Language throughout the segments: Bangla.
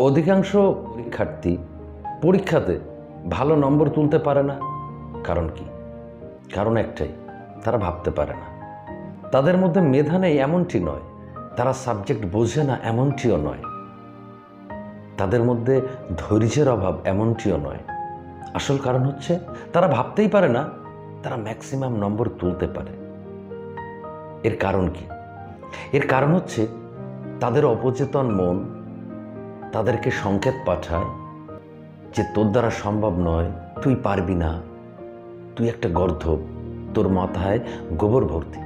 অধিকাংশ পরীক্ষার্থী পরীক্ষাতে ভালো নম্বর তুলতে পারে না। কারণ কি? কারণ একটাই, তারা ভাবতে পারে না। তাদের মধ্যে মেধা নেই এমনটি নয়, তারা সাবজেক্ট বোঝে না এমনটিও নয়। তাদের মধ্যে ধৈর্যের অভাব এমনটিও নয়। আসল কারণ হচ্ছে, তারা ভাবতেই পারে না, তারা ম্যাক্সিমাম নম্বর তুলতে পারে। এর কারণ কি? এর কারণ হচ্ছে, তাদের অপচেতন মন তাদেরকে সংকেত পাঠায় যে তোর দ্বারা সম্ভব নয়, তুই পারবি না। তুই একটা গর্ধব তোর মাথায় গোবর ভর্তি।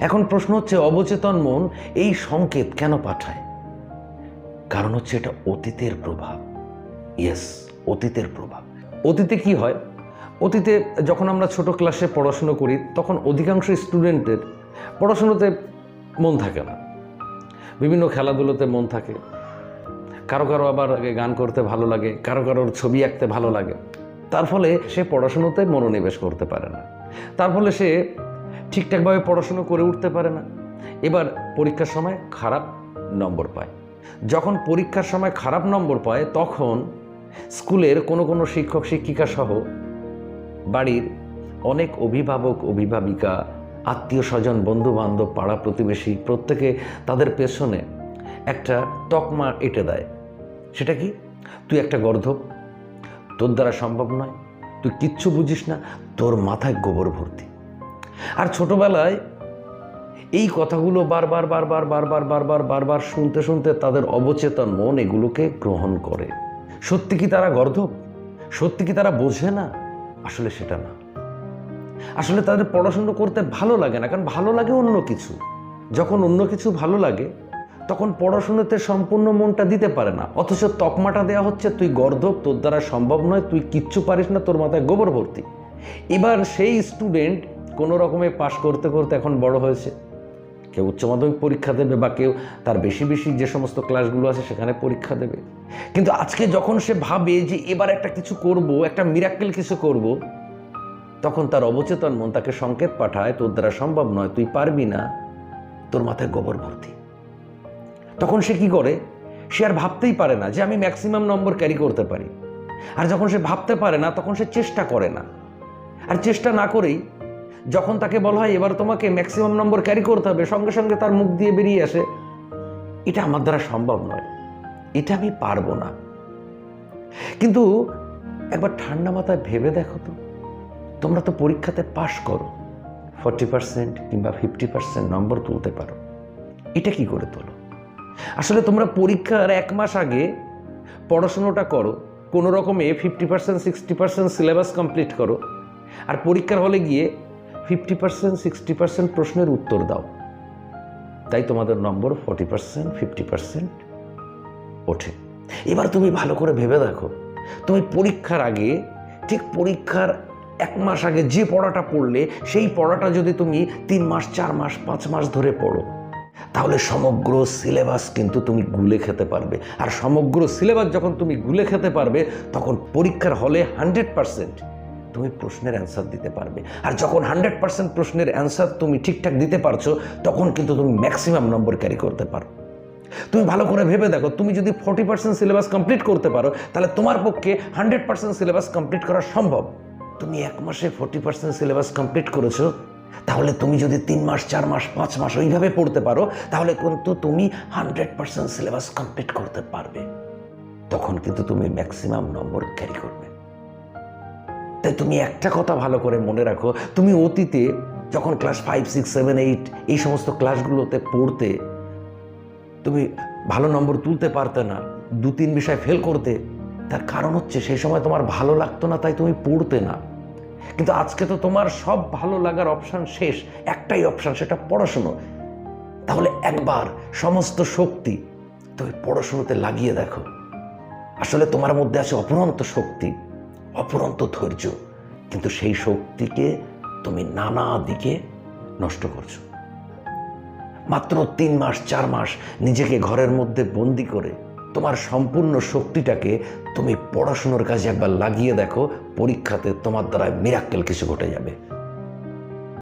এখন প্রশ্ন হচ্ছে, অবচেতন মন এই সংকেত কেন পাঠায়? কারণ হচ্ছে এটা অতীতের প্রভাব। ইয়েস অতীতের প্রভাব। অতীতে কি হয়? অতীতে যখন আমরা ছোট ক্লাসে পড়াশুনো করি, তখন অধিকাংশ স্টুডেন্টের পড়াশুনোতে মন থাকে না। বিভিন্ন খেলাধুলোতে মন থাকে। কারও কারও আবার গান করতে ভালো লাগে, কারও কারোর ছবি আঁকতে ভালো লাগে। তার ফলে সে পড়াশুনোতে মনোনিবেশ করতে পারে না। তার ফলে সে ঠিকঠাকভাবে পড়াশুনো করে উঠতে পারে না। এবার পরীক্ষার সময় খারাপ নম্বর পায়। যখন পরীক্ষার সময় খারাপ নম্বর পায়, তখন স্কুলের কোনো কোনো শিক্ষক, শিক্ষিকা সহ বাড়ির অনেক অভিভাবক, অভিভাবিকা, আত্মীয় স্বজন বন্ধু বান্ধব পাড়া প্রতিবেশী প্রত্যেকে তাদের পেছনে একটা তকমা এঁটে দেয়। সেটা কি? তুই একটা গর্ধব, তোর দ্বারা সম্ভব নয়, তুই কিচ্ছু বুঝিস না, তোর মাথায় গোবর ভর্তি। আর ছোটবেলায় এই কথাগুলো বারবার বারবার বারবার বারবার বারবার শুনতে শুনতে তাদের অবচেতন মন এগুলোকে গ্রহণ করে। সত্যি কি তারা গর্ধব? সত্যি কি তারা বোঝে না? আসলে সেটা না। আসলে তাদের পড়াশুনো করতে ভালো লাগে না, কারণ ভালো লাগে অন্য কিছু। যখন অন্য কিছু ভালো লাগে তখন পড়াশুনোতে সম্পূর্ণ মনটা দিতে পারে না। অথচ তকমাটা দেওয়া হচ্ছে, তুই গর্ধব, তোর দ্বারা সম্ভব নয়, তুই কিচ্ছু পারিস না, তোর মাথায় গোবর ভর্তি। এবার সেই স্টুডেন্ট কোনো রকমে পাশ করতে করতে এখন বড় হয়েছে। কেউ উচ্চ মাধ্যমিক পরীক্ষা দেবে বা কেউ তার বেশি বেশি যে সমস্ত ক্লাসগুলো আছে সেখানে পরীক্ষা দেবে। কিন্তু আজকে যখন সে ভাবে যে এবার একটা কিছু করব, একটা মিরাক্কেল কিছু করব, তখন তার অবচেতন মন তাকে সংকেত পাঠায়, তোর দ্বারা সম্ভব নয়, তুই পারবি না, তোর মাথায় গোবর ভর্তি। তখন সে কি করে? সে আর ভাবতেই পারে না যে আমি ম্যাক্সিমাম নম্বর ক্যারি করতে পারি। আর যখন সে ভাবতে পারে না, তখন সে চেষ্টা করে না। আর চেষ্টা না করেই যখন তাকে বলা হয়, এবার তোমাকে ম্যাক্সিমাম নম্বর ক্যারি করতে হবে সঙ্গে সঙ্গে তার মুখ দিয়ে বেরিয়ে আসে। এটা আমার দ্বারা সম্ভব নয়। এটা আমি পারব না। কিন্তু একবার ঠান্ডা মাথায় ভেবে দেখো তো। তোমরা তো পরীক্ষাতে পাশ করো। ফর্টি পার্সেন্ট কিংবা ফিফটি পার্সেন্ট নম্বর তুলতে পারো। এটা কি করে তোলো? আসলে তোমরা পরীক্ষার এক মাস আগে পড়াশুনোটা করো, কোনো রকমে fifty percent sixty percent syllabus complete করো, আর পরীক্ষার হলে গিয়ে ফিফটি পার্সেন্ট সিক্সটি পার্সেন্ট প্রশ্নের উত্তর দাও। তাই তোমাদের number forty percent fifty percent ওঠে। এবার তুমি ভালো করে ভেবে দেখো, তুমি পরীক্ষার আগে, ঠিক পরীক্ষার এক মাস আগে যে পড়াটা পড়লে, সেই পড়াটা যদি তুমি তিন মাস, চার মাস, পাঁচ মাস ধরে পড়ো তাহলে সমগ্র সিলেবাস কিন্তু তুমি গুলে খেতে পারবে। আর সমগ্র সিলেবাস যখন তুমি গুলে খেতে পারবে, তখন পরীক্ষার হলে হান্ড্রেড পার্সেন্ট তুমি প্রশ্নের অ্যান্সার দিতে পারবে। আর যখন হান্ড্রেড পার্সেন্ট প্রশ্নের অ্যান্সার তুমি ঠিকঠাক দিতে পারছ, তখন কিন্তু তুমি ম্যাক্সিমাম নম্বর ক্যারি করতে পারো। তুমি ভালো করে ভেবে দেখো, তুমি যদি ফর্টি পার্সেন্ট সিলেবাস কমপ্লিট করতে পারো, তাহলে তোমার পক্ষে হান্ড্রেড পার্সেন্ট সিলেবাস কমপ্লিট করা সম্ভব। তুমি এক মাসে ফোর্টি পার্সেন্ট সিলেবাস কমপ্লিট করেছ তাহলে তুমি যদি তিন মাস, চার মাস, পাঁচ মাস ওইভাবে পড়তে পারো, তাহলে কিন্তু তুমি হান্ড্রেড পার্সেন্ট সিলেবাস কমপ্লিট করতে পারবে। তখন কিন্তু তুমি ম্যাক্সিমাম নম্বর ক্যারি করবে। তাই তুমি একটা কথা ভালো করে মনে রাখো, তুমি অতীতে যখন class five six seven eight এই সমস্ত ক্লাসগুলোতে পড়তে, তুমি ভালো নম্বর তুলতে পারতে না, দু, তিন বিষয় ফেল করতে, তার কারণ হচ্ছে সেই সময় তোমার ভালো লাগতো না, তাই তুমি পড়তে না। কিন্তু আজকে তো তোমার সব ভালো লাগার অপশান শেষ। একটাই অপশান সেটা পড়াশুনো। তাহলে একবার সমস্ত শক্তি তুমি পড়াশুনোতে লাগিয়ে দেখো। আসলে তোমার মধ্যে আছে অপরন্ত শক্তি অপরন্ত ধৈর্য, কিন্তু সেই শক্তিকে তুমি নানা দিকে নষ্ট করছ। মাত্র তিন মাস, চার মাস নিজেকে ঘরের মধ্যে বন্দি করে তোমার সম্পূর্ণ শক্তিটাকে তুমি পড়াশুনোর কাজে একবার লাগিয়ে দেখো, পরীক্ষাতে তোমার দ্বারা মিরাক্কেল কিছু ঘটে যাবে।